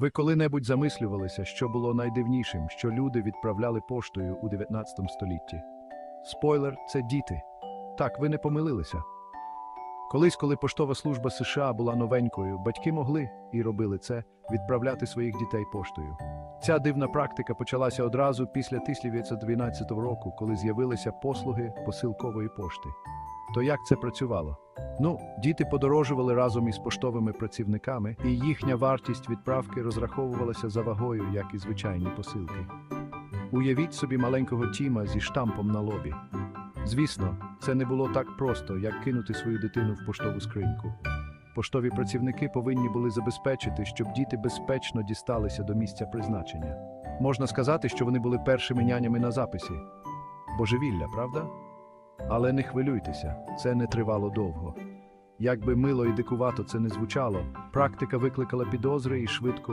Ви коли-небудь замислювалися, що було найдивнішим, що люди відправляли поштою у 19 столітті? Спойлер це діти. Так, ви не помилилися. Колись, коли поштова служба США була новенькою, батьки могли і робили це відправляти своїх дітей поштою. Ця дивна практика почалася одразу після 1912 року, коли з'явилися послуги посилкової пошти. То як це працювало? Ну, діти подорожували разом із поштовими працівниками, і їхня вартість відправки розраховувалася за вагою, як і звичайні посилки. Уявіть собі маленького Тіма зі штампом на лобі. Звісно, це не було так просто, як кинути свою дитину в поштову скриньку. Поштові працівники повинні були забезпечити, щоб діти безпечно дісталися до місця призначення. Можна сказати, що вони були першими нянями на записі. Божевілля, правда? Але не хвилюйтеся, це не тривало довго. Як би мило і дикувато це не звучало, практика викликала підозри і швидко